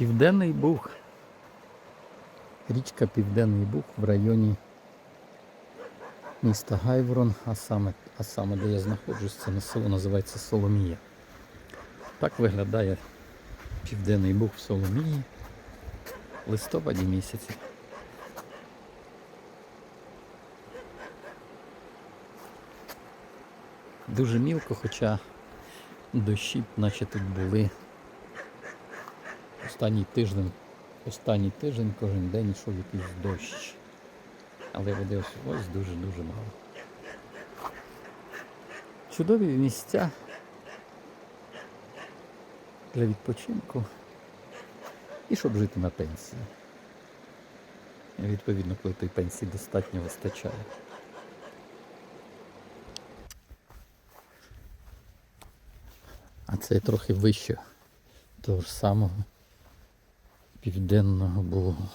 Південний Буг. Річка Південний Буг в районі міста Гайворон, а саме, а саме де я знаходжусь, це село називається Соломія. Так виглядає Південний Буг в Соломії листопаді місяці. Дуже мілко, хоча дощі, наче тут були останній тиждень, останній тиждень кожен день йшов якийсь дощ. Але води ось дуже-дуже мало. Чудові місця для відпочинку і щоб жити на пенсії. Відповідно, коли той пенсії достатньо вистачає. А це трохи вище того ж самого південного Богу.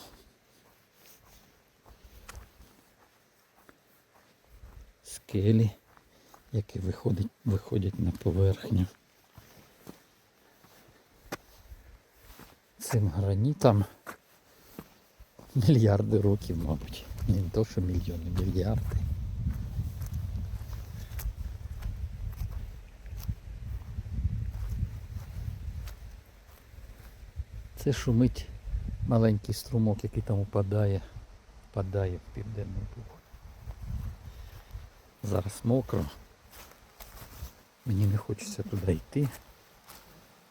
Скелі, які виходять, виходять на поверхню. Цим гранітам мільярди років, мабуть. Не то, що мільйони, мільярди. Це шумить маленький струмок, який там упадає, впадає в південний буг. Зараз мокро. Мені не хочеться туди йти,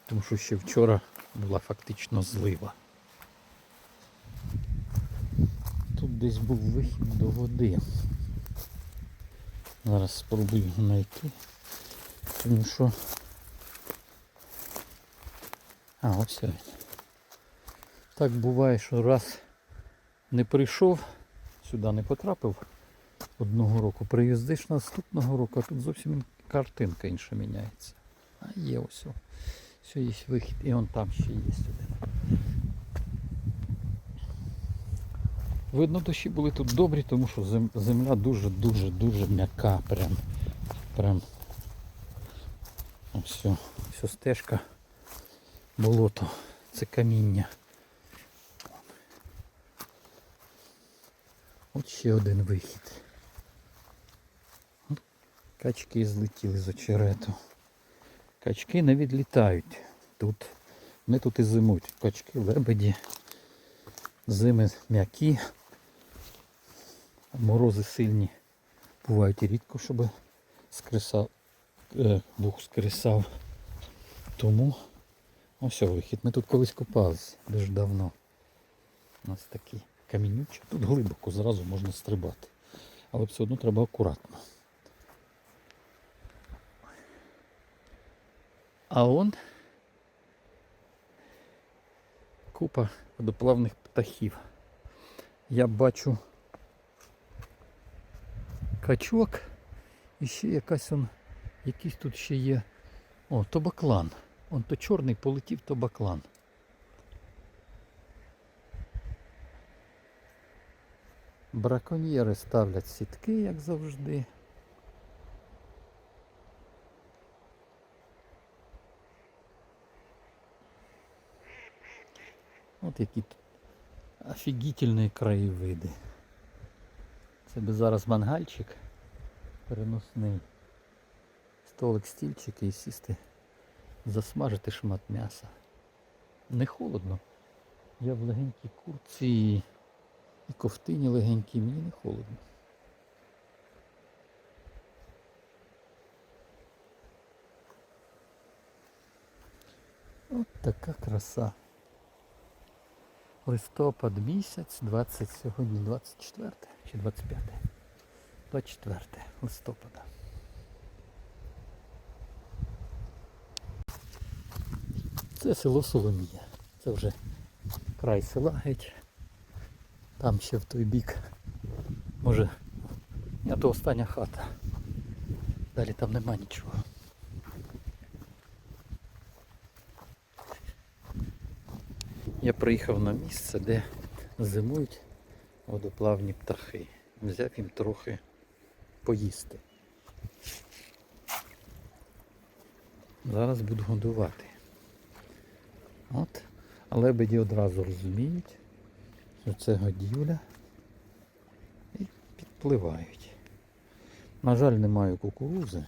тому що ще вчора була фактично злива. Тут десь був вихід до води. Зараз спробую його знайти. Тому що... А, ось він. Так буває, що раз не прийшов, сюди не потрапив одного року, приїздиш наступного року, а тут зовсім картинка інша міняється. А є ось. Все, є вихід. І он там ще є один. Видно, дощі були тут добрі, тому що земля дуже-дуже-дуже м'яка. Прям. Прям. Ось, о, ось стежка. Болото. Це каміння. От ще один вихід. Качки злетіли з очерету. Качки не відлітають. Тут. Вони тут і зимують. Качки, лебеді. Зими м'які. Морози сильні. Бувають і рідко, щоб скресав, е, бух скресав. Тому ось вихід. Ми тут колись купалися дуже давно. У нас такі камінючі. Тут глибоко зразу можна стрибати. Але все одно треба акуратно. А он купа водоплавних птахів. Я бачу качок і ще якась он, якийсь тут ще є. О, то баклан. Он то чорний полетів, то Браконьєри ставлять сітки, як завжди. От які тут офігітельні краєвиди. Це би зараз мангальчик переносний. Столик стільчики і сісти, засмажити шмат м'яса. Не холодно. Я в легенькій курці і- ковтині легенькій, мені не холодно. От така краса. Листопад місяць, 20, сьогодні 24 чи 25? 24 листопада. Це село Соломія. Це вже край села геть. Там ще в той бік. Може, а то остання хата. Далі там нема нічого. Я приїхав на місце, де зимують водоплавні птахи. Взяв їм трохи поїсти. Зараз буду годувати. От. Лебеді одразу розуміють, що це годівля і підпливають. На жаль, немає кукурузи.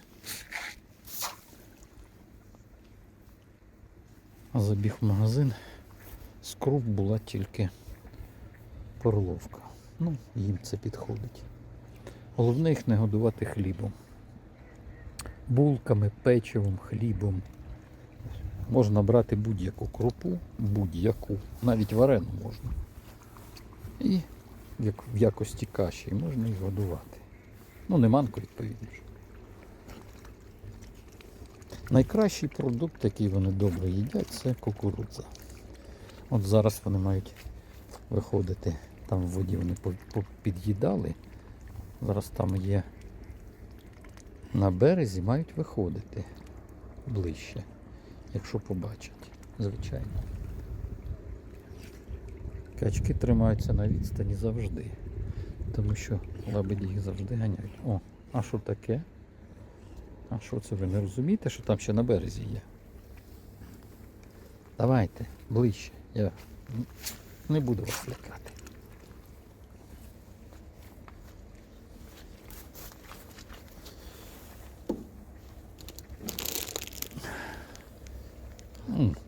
А забіг в магазин. З круп була тільки перловка. Ну, їм це підходить. Головне їх не годувати хлібом. Булками, печивом, хлібом. Можна брати будь-яку крупу, будь-яку, навіть варену можна. І як в якості каші можна їх годувати. Ну, не манку, відповідно. Найкращий продукт, який вони добре їдять, це кукурудза. От зараз вони мають виходити, там в воді вони під'їдали. Зараз там є на березі, мають виходити ближче, якщо побачать, звичайно. Качки тримаються на відстані завжди, тому що лебеді їх завжди ганяють. О, а що таке? А що це ви не розумієте, що там ще на березі є? Давайте, ближче. Я не буду вас лякати.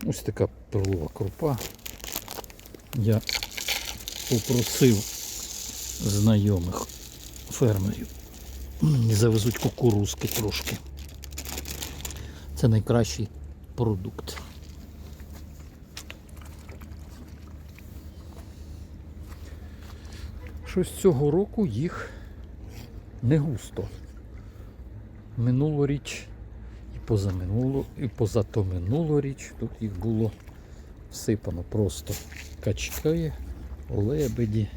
Ось така перлова крупа. Я попросив знайомих фермерів. Завезуть кукурузки трошки. Це найкращий продукт. Щось цього року їх не густо. Минулоріч і позаминуло, і позато минулоріч тут їх було всипано просто качки, лебеді.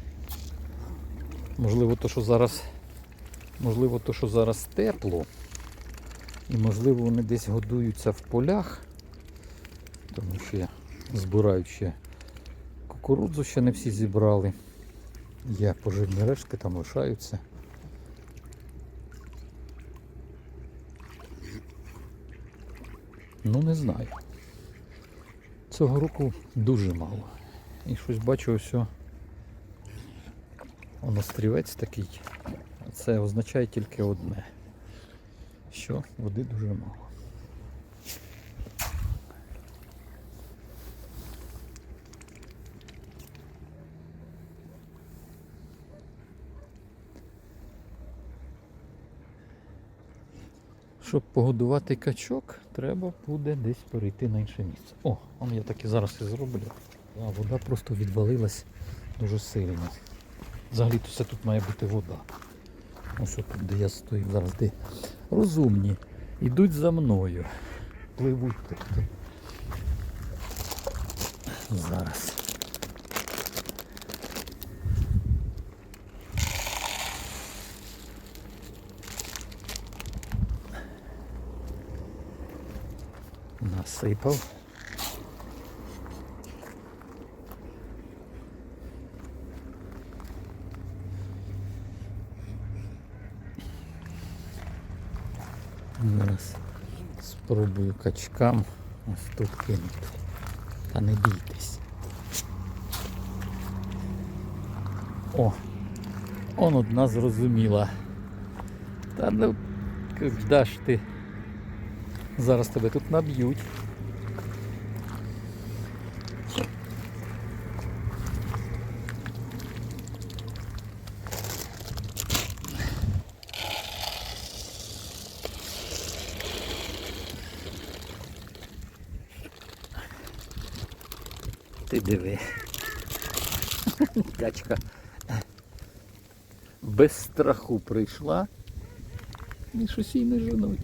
Можливо, то, що зараз, можливо, то, що зараз тепло, і можливо вони десь годуються в полях, тому що я збираю ще кукурудзу, ще не всі зібрали. Є поживні рештки, там лишаються. Ну не знаю. Цього року дуже мало. І щось бачу ось. Воно стрівець такий. Це означає тільки одне. Що води дуже мало. Щоб погодувати качок, треба буде десь перейти на інше місце. О, я так і зараз і зроблю. А вода просто відвалилась дуже сильно. Взагалі то все тут має бути вода. Ось тут, де я стою зараз, де розумні. Йдуть за мною. Пливуть тобто. Зараз. Насипав. Зараз спробую качкам ось тут кинути. Та не бійтесь. О! Он одна зрозуміла. Та ну куди ж ти? Зараз тебе тут наб'ють. Ти диви. Качка без страху прийшла. І щось їй не женуть.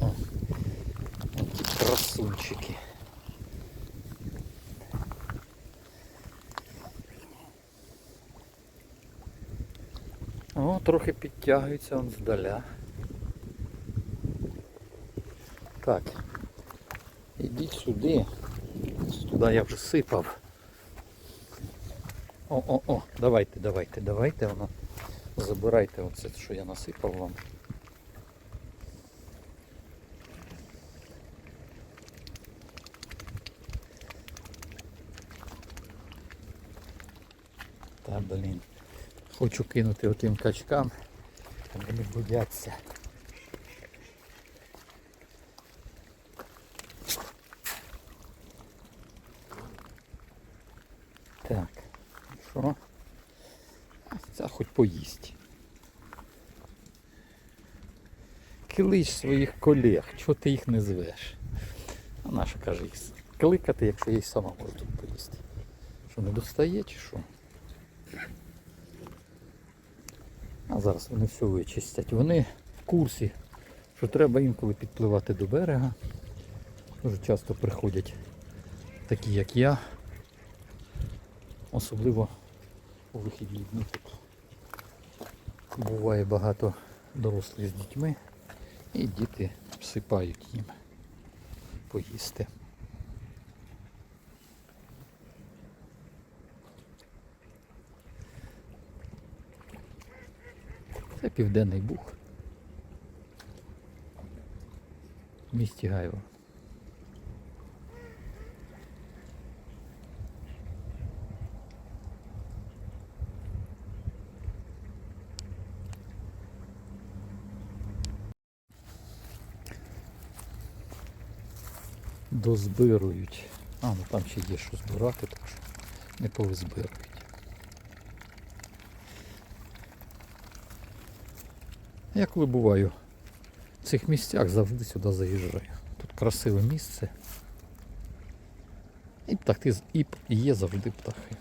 О, які красунчики. О, трохи підтягується он здаля. Так. Ідіть сюди. Туди я вже сипав. О-о-о, давайте, давайте, давайте воно. Забирайте оце, що я насипав вам. Та блін. Хочу кинути отим качкам, вони бояться. Так, що? Ця хоч поїсть. Клич своїх колег, чого ти їх не звеш? А наша каже їх кликати, якщо я й сама можу тут поїсти. Що не достає чи що? А зараз вони все вичистять. Вони в курсі, що треба інколи підпливати до берега. Дуже часто приходять такі, як я. Особливо у вихідні дні тут буває багато дорослих з дітьми і діти всипають їм поїсти. Це південний бух. В місті Гайво. Дозбирують. А, ну там ще є що збирати, так що не повизбирують. Я коли буваю в цих місцях, завжди сюди заїжджаю. Тут красиве місце. І птахи, і є завжди птахи.